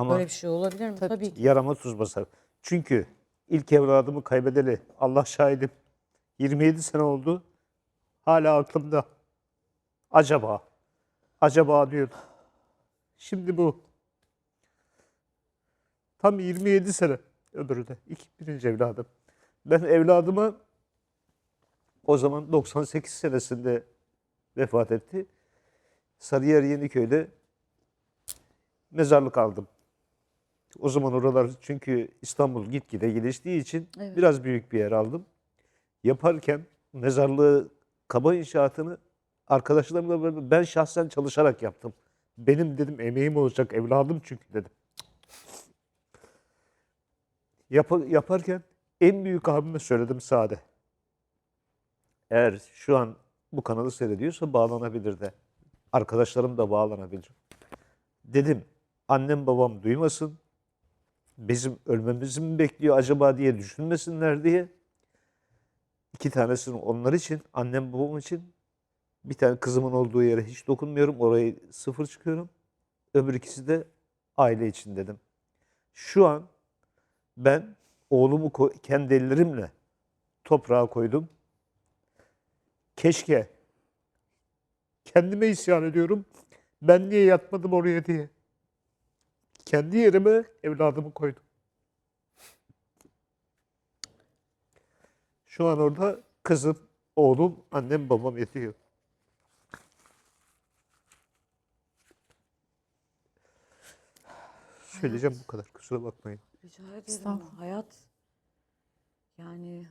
Ama Böyle bir şey olabilir mi? Tabii Tabii, ki. yarama tuz basar. Çünkü ilk evladımı kaybedeli Allah şahidim 27 sene oldu. Hala aklımda. Acaba, acaba diyordum. Şimdi bu. Tam 27 sene öbürü de. İlk birinci evladım. Ben evladıma o zaman 98 senesinde vefat etti. Sarıyer Yeniköy'de mezarlık aldım. O zaman oralar çünkü İstanbul gitgide geliştiği için Evet. biraz büyük bir yer aldım. Yaparken mezarlığı kaba inşaatını arkadaşlarımla beraber ben şahsen çalışarak yaptım. Benim dedim emeğim olacak evladım çünkü dedim. Yap- yaparken en büyük abime söyledim Sade. Eğer şu an bu kanalı seyrediyorsa bağlanabilir de. Arkadaşlarım da bağlanabilir. Dedim annem babam duymasın. Bizim ölmemizi mi bekliyor acaba diye düşünmesinler diye. İki tanesini onlar için, annem babam için. Bir tane kızımın olduğu yere hiç dokunmuyorum. Orayı sıfır çıkıyorum. Öbür ikisi de aile için dedim. Şu an ben oğlumu kendi ellerimle toprağa koydum. Keşke kendime isyan ediyorum. Ben niye yatmadım oraya diye. Kendi yerime evladımı koydum. Şu an orada kızım, oğlum, annem, babam yatıyor. Söyleyeceğim bu kadar. Kusura bakmayın. Rica ederim. Estağfurullah. Hayat yani